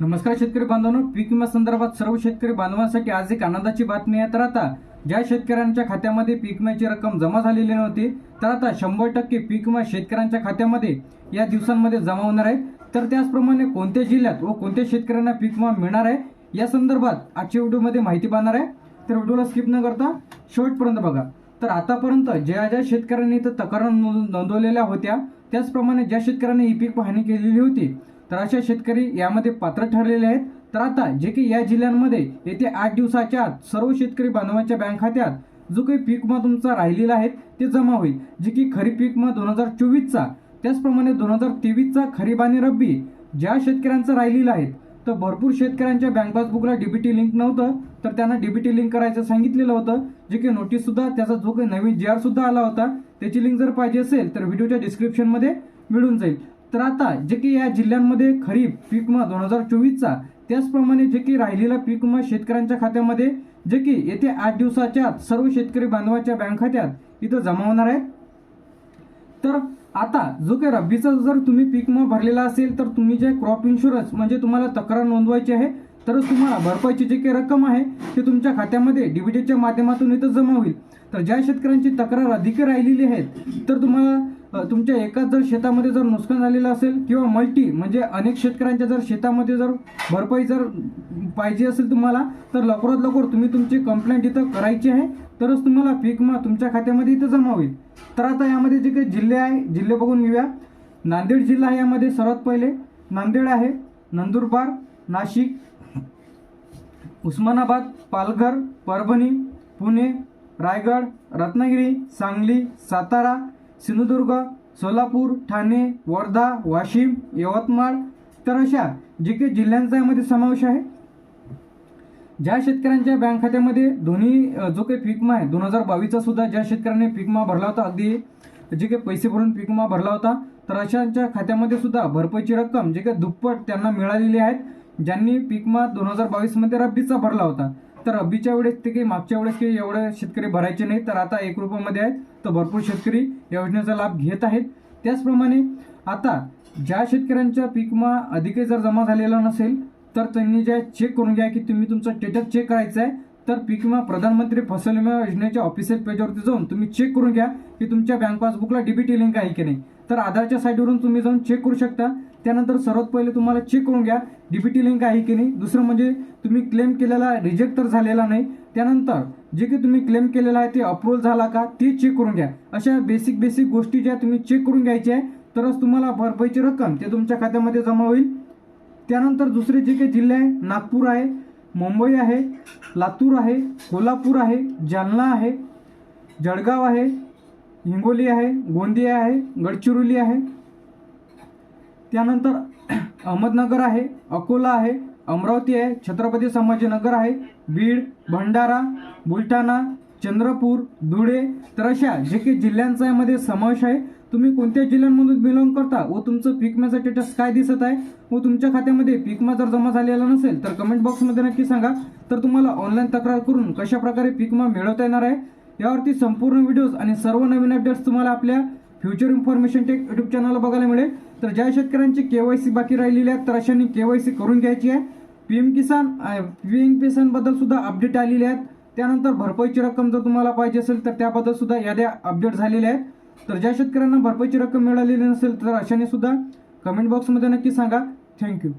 नमस्कार शेतकरी बांधवांनो पीक विमा संदर्भात सर्व शेतकरी बांधवांसाठी आज एक आनंदाची बातमी आहे. तर आता ज्या शेतकऱ्यांच्या खात्यामध्ये पीक विम्याची रक्कम जमा झालेली नव्हती तर आता शंभर टक्के पीक विमा शेतकऱ्यांच्या खात्यामध्ये या दिवसांमध्ये जमा होणार आहे. तर त्याचप्रमाणे कोणत्या जिल्ह्यात व कोणत्या शेतकऱ्यांना पीक विमा मिळणार आहे या संदर्भात आजच्या व्हिडिओमध्ये माहिती पाहणार आहे. तर व्हिडिओला स्किप न करता शेवटपर्यंत बघा. तर आतापर्यंत ज्या ज्या शेतकऱ्यांनी इथं तक्रार नोंद- नोंदवलेल्या होत्या त्याचप्रमाणे ज्या शेतकऱ्यांनी ही पीक पाहणी केलेली होती तर अशा शेतकरी यामध्ये पात्र ठरलेले आहेत. तर आता जे की या जिल्ह्यांमध्ये येत्या आठ दिवसाच्या आत सर्व शेतकरी बांधवांच्या बँक खात्यात जो काही पीक तुमचा राहिलेला आहे ते जमा होईल. जे की खरीप पीक दोन हजार चोवीसचा त्याचप्रमाणे दोन हजार तेवीसचा खरीप आणि रब्बी ज्या शेतकऱ्यांचं राहिलेलं आहे तर भरपूर शेतकऱ्यांच्या बँक पासबुकला डीबीटी लिंक नव्हतं तर त्यांना डीबीटी लिंक करायचं सांगितलेलं होतं. जे की नोटीस सुद्धा त्याचा जो काही नवीन जी आर सुद्धा आला होता त्याची लिंक जर पाहिजे असेल तर व्हिडिओच्या डिस्क्रिप्शनमध्ये मिळून जाईल. तर आता जे की या जिल्ह्यांमध्ये खरीप पीक विमा दोन हजार चोवीसचा त्याचप्रमाणे जे की राहिलेला पीक विमा शेतकऱ्यांच्या खात्यामध्ये जे की येत्या आठ दिवसाच्या आत सर्व शेतकरी बांधवाच्या बँक खात्यात इथं जमा होणार आहे. तर आता जो काही रब्बीचा जर तुम्ही पीक विमा भरलेला असेल तर तुम्ही जे क्रॉप इन्शुरन्स म्हणजे तुम्हाला तक्रार नोंदवायची आहे तरच तुम्हाला भरपाईची जी काही रक्कम आहे ते तुमच्या खात्यामध्ये डीबीटीच्या माध्यमातून इथं जमा होईल. तर ज्या शेतकऱ्यांची तक्रार अधिक राहिलेली आहे तर तुम्हाला तुमच्या एकाच जर शेतामध्ये जर नुकसान झालेलं असेल किंवा मल्टी म्हणजे अनेक शेतकऱ्यांच्या जर शेतामध्ये जर भरपाई जर पाहिजे असेल तुम्हाला तर लवकरात लवकर तुम्ही तुमची कंप्लेंट इथं करायची आहे. तरच तुम्हाला पीक विमा तुमच्या खात्यामध्ये इथं जमा होईल. तर आता यामध्ये जे काही जिल्हे आहे जिल्हे बघून घेऊया. नांदेड जिल्हा आहे यामध्ये सर्वात पहिले. नांदेड आहे नंदुरबार नाशिक उस्मानाबाद पालघर परभणी पुणे रायगड रत्नागिरी सांगली सातारा सिंधुदुर्ग सोलापूर ठाणे वर्धा वाशिम यवतमाळ तर अशा जे काही जिल्ह्यांचा यामध्ये समावेश आहे. ज्या शेतकऱ्यांच्या बँक खात्यामध्ये दोन्ही जो काही पिकमा आहे दोन हजार बावीसचा सुद्धा ज्या शेतकऱ्यांनी पीक विमा भरला होता अगदी जे काही पैसे भरून पीक विमा भरला होता तर अशांच्या खात्यामध्ये सुद्धा भरपाईची रक्कम जे काही दुप्पट त्यांना मिळालेली आहेत ज्यांनी पीकमा दोन हजार बावीसमध्ये रब्बीचा भरला होता. तर रब्बीच्या वेळेस ते काही मागच्या वेळेस काही एवढे शेतकरी भरायचे नाही तर आता एक रुपयामध्ये आहेत. तर भरपूर शेतकरी या योजनेचा लाभ घेत आहेत. त्याचप्रमाणे आता ज्या शेतकऱ्यांच्या पीकमा अधिकही जर जमा झालेला नसेल तर त्यांनी जे चेक करून घ्या की तुम्ही तुमचं स्टेटस चेक करायचं आहे तर पीक विमा प्रधानमंत्री फसल विमा योजनेच्या ऑफिशियल पेजवरती जाऊन तुम्ही चेक करून घ्या की तुमच्या बँक पासबुकला डीबीटी लिंक आहे की नाही. तर आधारच्या साईटवरून तुम्ही जाऊन चेक करू शकता. त्यानंतर सर्वात पहिले तुम्हाला चेक करून घ्या डीबीटी लिंक आहे की नाही. दुसरं म्हणजे तुम्ही क्लेम केलेला रिजेक्ट तर झालेला नाही. त्यानंतर जे की तुम्ही क्लेम केलेला आहे ते अप्रूव्हल झाला का ते चेक करून घ्या. अशा बेसिक बेसिक गोष्टी ज्या तुम्ही चेक करून घ्यायच्या आहे तरच तुम्हाला भरपाईची रक्कम ते तुमच्या खात्यामध्ये जमा होईल. त्यानंतर दुसरे जे काही जिल्हे आहे नागपूर आहे मुंबई आहे लातूर आहे कोल्हापूर आहे जालना आहे जळगाव आहे हिंगोली आहे गोंदिया आहे गडचिरोली आहे. त्यानंतर अहमदनगर आहे अकोला आहे अमरावती आहे छत्रपती संभाजीनगर आहे बीड भंडारा बुलढाणा चंद्रपूर धुळे तर अशा जे काही जिल्ह्यांचा यामध्ये समावेश आहे तुम्ही कोणत्या जिल्ह्यांमधून बिलॉंग करता व तुमचं पीक स्टेटस काय दिसत आहे व तुमच्या खात्यामध्ये पिकमा जर जमा झालेला नसेल तर कमेंट बॉक्समध्ये नक्की सांगा. तर तुम्हाला ऑनलाईन तक्रार करून कशा प्रकारे मिळवता येणार आहे यावरती संपूर्ण व्हिडिओज आणि सर्व नवीन अपडेट्स तुम्हाला आपल्या फ्युचर इन्फॉर्मेशन टेक युट्यूब चॅनलला बघायला मिळेल. तर ज्या शेतकऱ्यांची केवायसी बाकी राहिलेली आहे तर अशांनी केवायसी करून घ्यायची आहे. पीएम किसान पीएम एमबद्दल सुद्धा अपडेट आलेले आहेत. त्यानंतर भरपाईची रक्कम जर तुम्हाला पाहिजे असेल तर त्याबद्दल सुद्धा याद्या अपडेट झालेल्या आहेत. तर ज्या शेतकऱ्यांना भरपाईची रक्कम मिळालेली नसेल तर अशाने सुद्धा कमेंट बॉक्समध्ये नक्की सांगा. थँक्यू